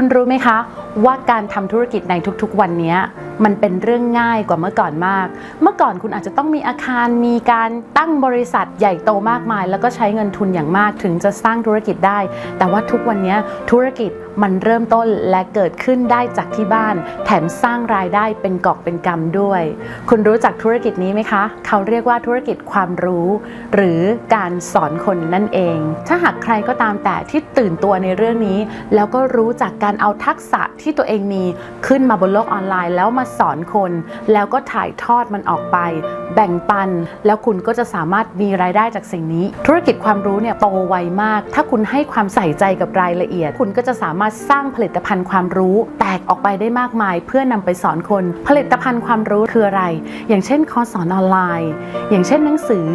คุณรู้ไหมคะ ว่าการทำธุรกิจในทุกๆ วันนี้มันเป็นเรื่องง่ายกว่าเมื่อก่อนมาก เมื่อก่อนคุณอาจจะต้องมีอาคารมีการตั้งบริษัทใหญ่โตมากมาย แล้วก็ใช้เงินทุนอย่างมากถึงจะสร้างธุรกิจได้ แต่ว่าทุกวันนี้ธุรกิจ มันเริ่มต้นและเกิดขึ้นได้จากที่บ้าน แถมสร้างรายได้เป็นกอบเป็นกำด้วย คุณรู้จักธุรกิจนี้ไหมคะ เขาเรียกว่าธุรกิจความรู้ หรือการสอนคนนั่นเอง ถ้าหากใครก็ตามแต่ที่ตื่นตัวในเรื่องนี้ แล้วก็รู้จักการเอาทักษะที่ตัวเองมีขึ้นมาบนโลกออนไลน์ แล้วมาสอนคน แล้วก็ถ่ายทอดมันออกไป แบ่งปัน แล้วคุณก็จะสามารถมีรายได้จากสิ่งนี้ ธุรกิจความรู้เนี่ยโตไวมาก ถ้าคุณให้ความใส่ใจกับรายละเอียด คุณก็จะสามารถสร้างผลิตภัณฑ์ความรู้ แตกออกไปได้มากมาย เพื่อนำไปสอนคน ผลิตภัณฑ์ความรู้คืออะไร อย่างเช่นคอร์สสอนออนไลน์ อย่างเช่นหนังสือ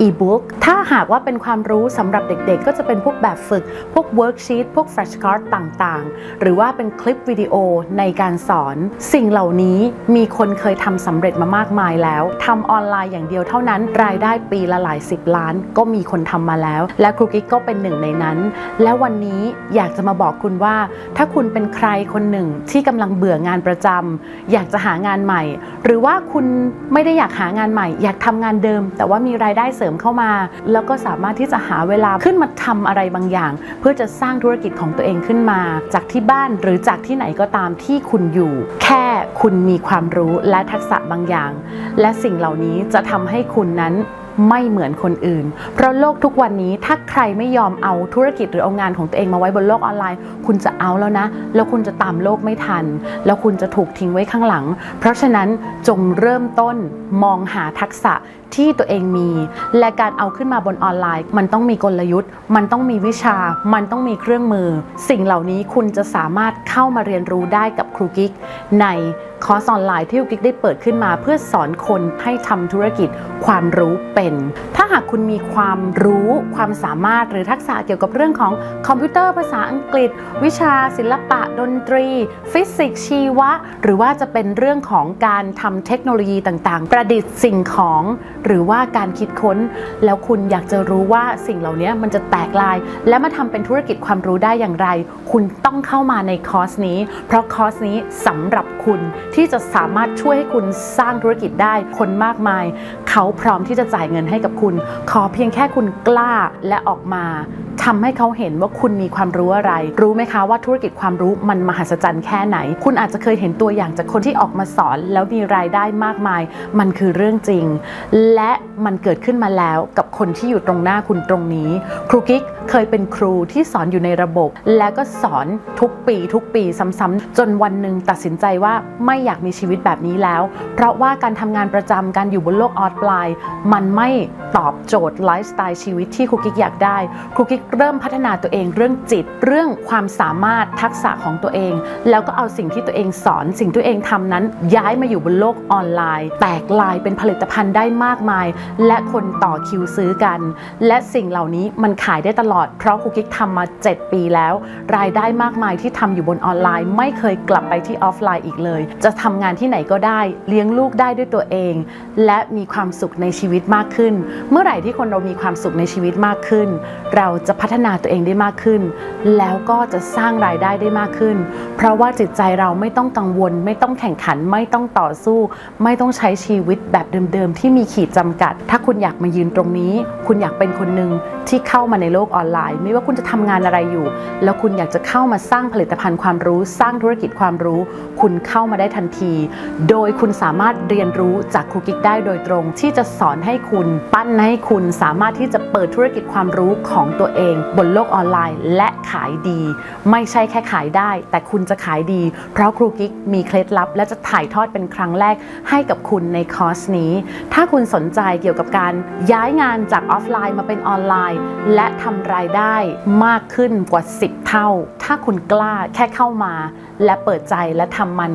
อีบุ๊กถ้าหากว่าเป็นความรู้สำหรับเด็กๆ ก็จะเป็นพวกแบบฝึก พวกเวิร์กชีตพวกแฟลชการ์ดต่างๆ หรือว่าเป็นคลิปวิดีโอในการสอน สิ่งเหล่านี้มีคนเคยทำสำเร็จมามากมายแล้วทำออนไลน์อย่างเดียวเท่านั้น รายได้ปีละหลายสิบล้าน ก็มีคนทำมาแล้ว และครูกิ๊กก็เป็นหนึ่งในนั้น และวันนี้อยากจะมาบอกคุณว่า ถ้าคุณเป็นใครคนหนึ่งที่กำลังเบื่องานประจำอยากจะหางานใหม่ หรือว่าคุณไม่ได้อยากหางานใหม่ อยากทำงานเดิม แต่ว่ามีรายได้เสริมเข้ามา แล้วก็สามารถที่จะหาเวลาขึ้นมาทำอะไรบางอย่าง เพื่อจะสร้างธุรกิจของตัวเองขึ้นมา จากที่บ้านหรือจากที่ไหนก็ตามที่คุณอยู่ แค่คุณมีความรู้และทักษะบางอย่าง และสิ่งเหล่านี้จะทำให้คุณนั้น ไม่เหมือนคนอื่น เพราะโลกทุกวันนี้ถ้าใครไม่ยอมเอาธุรกิจหรือเอางานของตัวเองมาไว้บนโลกออนไลน์ คุณจะเอาแล้วนะ แล้วคุณจะตามโลกไม่ทัน แล้วคุณจะถูกทิ้งไว้ข้างหลัง เพราะฉะนั้นจงเริ่มต้นมองหาทักษะที่ตัวเองมี และการเอาขึ้นมาบนออนไลน์ มันต้องมีกลยุทธ์ มันต้องมีวิชา มันต้องมีเครื่องมือ สิ่งเหล่านี้คุณจะสามารถเข้ามาเรียนรู้ได้กับครูกิ๊กในคอร์สออนไลน์ที่ครูกิ๊กได้เปิดขึ้นมาเพื่อสอนคนให้ทำธุรกิจความรู้เป็น ถ้าหากคุณมีความรู้ความสามารถหรือทักษะเกี่ยวกับเรื่องของคอมพิวเตอร์ภาษาอังกฤษ วิชาศิลปะดนตรี ฟิสิกส์ชีวะ หรือว่าจะเป็นเรื่องของการทำเทคโนโลยีต่างๆ ประดิษฐ์สิ่งของ หรือว่าการคิดค้น แล้วคุณอยากจะรู้ว่าสิ่งเหล่านี้มันจะแตกลาย และมาทำเป็นธุรกิจความรู้ได้อย่างไร คุณต้องเข้ามาในคอร์สนี้ เพราะคอร์สนี้สำหรับคุณที่จะสามารถช่วยให้คุณสร้างธุรกิจได้คนมากมาย เขาพร้อมที่จะจ่ายเงินให้กับคุณ ขอเพียงแค่คุณกล้าและออกมาทำให้เขาเห็นว่าคุณมีความรู้อะไร รู้ไหมคะว่าธุรกิจความรู้มันมหัศจรรย์แค่ไหน คุณอาจจะเคยเห็นตัวอย่างจากคนที่ออกมาสอน แล้วมีรายได้มากมาย มันคือเรื่องจริง และมันเกิดขึ้นมาแล้วกับคนที่อยู่ตรงหน้าคุณตรงนี้ ครูกิ๊ก เคยเป็นครูที่สอนอยู่ในระบบ แล้วก็สอนทุกปี ทุกปีซ้ำๆจนวันหนึ่งตัดสินใจว่าไม่อยากมีชีวิตแบบนี้แล้ว เพราะว่าการทำงานประจำการอยู่บนโลกออนไลน์ มันไม่ตอบโจทย์ไลฟ์สไตล์ชีวิตที่ครูกิ๊กอยากได้ ครูกิ๊กเริ่มพัฒนาตัวเองเรื่องจิต เรื่องความสามารถทักษะของตัวเอง แล้วก็เอาสิ่งที่ตัวเองสอน สิ่งที่ตัวเองทำนั้น ย้ายมาอยู่บนโลกออนไลน์ แตกลายเป็นผลิตภัณฑ์ได้มากมาย และคนต่อคิวซื้อกัน และสิ่งเหล่านี้มันขายได้ตลอดเพราะครูกิ๊กทำมา 7 ปีแล้ว รายได้มากมายที่ทำอยู่บนออนไลน์ ไม่เคยกลับไปที่ออฟไลน์อีกเลย จะทำงานที่ไหนก็ได้ เลี้ยงลูกได้ด้วยตัวเอง และมีความสุขในชีวิตมากขึ้น เมื่อไหร่ที่คนเรามีความสุขในชีวิตมากขึ้น เราจะพัฒนาตัวเองได้มากขึ้น แล้วก็จะสร้างรายได้ได้มากขึ้น เพราะว่าจิตใจเราไม่ต้องกังวล ไม่ต้องแข่งขัน ไม่ต้องต่อสู้ ไม่ต้องใช้ชีวิตแบบเดิมๆที่มีขีดจำกัด ถ้าคุณอยากมายืนตรงนี้ คุณอยากเป็นคนหนึ่งที่เข้ามาในโลกออนไลน์ ไม่ว่าคุณจะทำงานอะไรอยู่ แล้วคุณอยากจะเข้ามาสร้างผลิตภัณฑ์ความรู้ สร้างธุรกิจความรู้ คุณเข้ามาได้ทันที โดยคุณสามารถเรียนรู้จากครูกิ๊กได้โดยตรง ที่จะสอนให้คุณปั้นให้คุณสามารถที่จะเปิดธุรกิจความรู้ของตัวเอง บนโลกออนไลน์ และขายดี ไม่ใช่แค่ขายได้ แต่คุณจะขายดี เพราะครูกิ๊กมีเคล็ดลับ และจะถ่ายทอดเป็นครั้งแรกให้กับคุณในคอร์สนี้ ถ้าคุณสนใจเกี่ยวกับการย้ายงานจากออฟไลน์มาเป็นออนไลน์ และทำรารายได้มากขึ้นกว่า 10 เท่า ถ้าคุณกล้าแค่เข้ามา และเปิดใจและทำมัน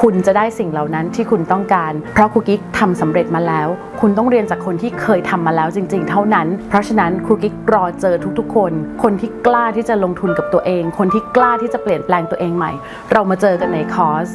คุณจะได้สิ่งเหล่านั้นที่คุณต้องการ เพราะครูกิ๊กทำสำเร็จมาแล้ว คุณต้องเรียนจากคนที่เคยทำมาแล้วจริง ๆ เท่านั้น เพราะฉะนั้นครูกิ๊กรอเจอทุกๆ คน คนที่กล้าที่จะลงทุนกับตัวเอง คนที่กล้าที่จะเปลี่ยนแปลงตัวเองใหม่ เรามาเจอกันในคอร์ส